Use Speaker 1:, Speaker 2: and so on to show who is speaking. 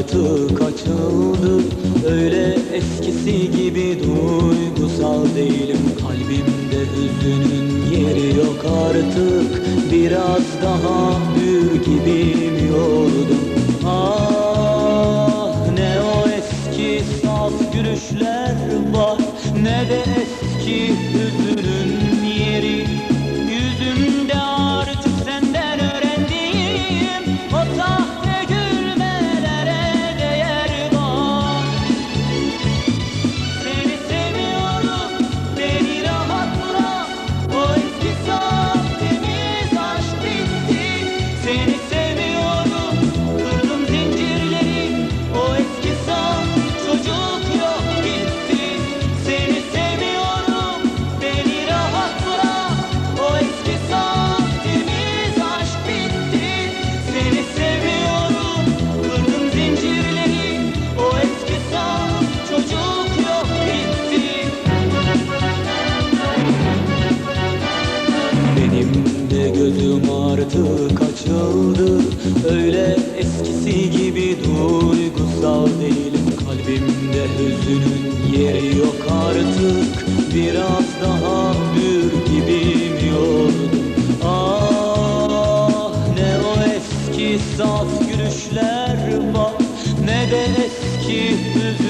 Speaker 1: artık açıldı. Öyle eskisi gibi duygusal değilim. Kalbimde hüzünün yeri yok artık. Biraz daha büyür gibiyim yordum gözüm artık açıldı. Öyle eskisi gibi duygusal değilim. Kalbimde hüzünün yeri yok artık. Biraz daha büyür gibiyim yordum Ah ne o eski saf gülüşler var Ne de eski hüzün